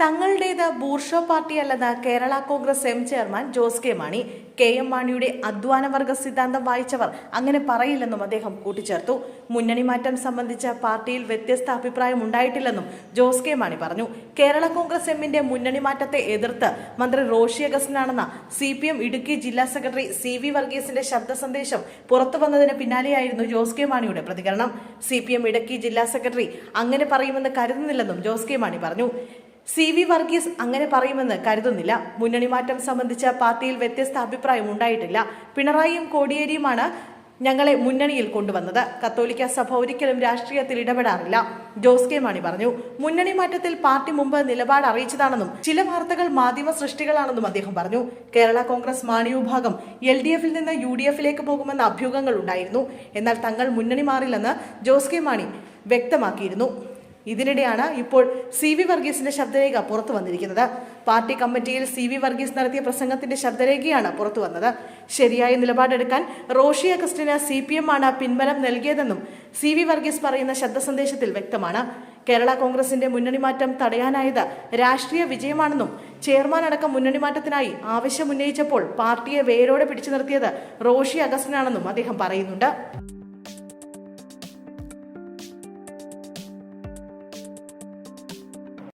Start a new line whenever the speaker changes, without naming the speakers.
തങ്ങളുടേത് bourgeois പാർട്ടിയല്ലെന്ന് Kerala Congress M chairman Jose K Mani K M മാണിയുടെ അധ്വാന വർഗ സിദ്ധാന്തം വായിച്ചവർ അങ്ങനെ പറയില്ലെന്നും അദ്ദേഹം കൂട്ടിച്ചേർത്തു. മുന്നണി മാറ്റം സംബന്ധിച്ച പാർട്ടിയിൽ വ്യത്യസ്ത അഭിപ്രായം ഉണ്ടായിട്ടില്ലെന്നും ജോസ് കെ മാണി പറഞ്ഞു. കേരള കോൺഗ്രസ് എമ്മിന്റെ മുന്നണി മാറ്റത്തെ എതിർത്ത് മന്ത്രി റോഷി അഗസ്റ്റിനാണെന്ന സി പി എം ഇടുക്കി ജില്ലാ സെക്രട്ടറി സി വി വർഗീസിന്റെ ശബ്ദ സന്ദേശം പുറത്തു വന്നതിന് പിന്നാലെയായിരുന്നു ജോസ് കെ മാണിയുടെ പ്രതികരണം. സി പി എം ഇടുക്കി ജില്ലാ സെക്രട്ടറി അങ്ങനെ പറയുമെന്ന് കരുതുന്നില്ലെന്നും ജോസ് കെ മാണി പറഞ്ഞു. സി വി വർഗീസ് അങ്ങനെ പറയുമെന്ന് കരുതുന്നില്ല. മുന്നണി മാറ്റം സംബന്ധിച്ച പാർട്ടിയിൽ വ്യത്യസ്ത അഭിപ്രായം ഉണ്ടായിട്ടില്ല. പിണറായിയും കോടിയേരിയുമാണ് ഞങ്ങളെ മുന്നണിയിൽ കൊണ്ടുവന്നത്. കത്തോലിക്ക സഭ ഒരിക്കലും രാഷ്ട്രീയത്തിൽ ഇടപെടാറില്ല. ജോസ് കെ മാണി പറഞ്ഞു മുന്നണി മാറ്റത്തിൽ പാർട്ടി മുമ്പ് നിലപാട് അറിയിച്ചതാണെന്നും ചില വാർത്തകൾ മാധ്യമ സൃഷ്ടികളാണെന്നും അദ്ദേഹം പറഞ്ഞു. കേരള കോൺഗ്രസ് മാണി വിഭാഗം എൽ ഡി എഫിൽ നിന്ന് യു ഡി എഫിലേക്ക് പോകുമെന്ന അഭ്യൂഹങ്ങൾ ഉണ്ടായിരുന്നു. എന്നാൽ തങ്ങൾ മുന്നണി മാറില്ലെന്ന് ജോസ് കെ മാണി വ്യക്തമാക്കിയിരുന്നു. ഇതിനിടെയാണ് ഇപ്പോൾ സി വി വർഗീസിന്റെ ശബ്ദരേഖ പുറത്തു വന്നിരിക്കുന്നത്. പാർട്ടി കമ്മിറ്റിയിൽ സി വി വർഗീസ് നടത്തിയ പ്രസംഗത്തിന്റെ ശബ്ദരേഖയാണ് പുറത്തു വന്നത്. ശരിയായ നിലപാടെടുക്കാൻ റോഷി അഗസ്റ്റിന് സി പി എം ആണ് പിൻബലം നൽകിയതെന്നും സി വി വർഗീസ് പറയുന്ന ശബ്ദ സന്ദേശത്തിൽ വ്യക്തമാണ്. കേരള കോൺഗ്രസിന്റെ മുന്നണി മാറ്റം തടയാനായത് രാഷ്ട്രീയ വിജയമാണെന്നും ചെയർമാൻ അടക്കം മുന്നണി മാറ്റത്തിനായി ആവശ്യം ഉന്നയിച്ചപ്പോൾ പാർട്ടിയെ വേരോടെ പിടിച്ചു നിർത്തിയത് റോഷി അഗസ്റ്റിനാണെന്നും അദ്ദേഹം പറയുന്നുണ്ട്.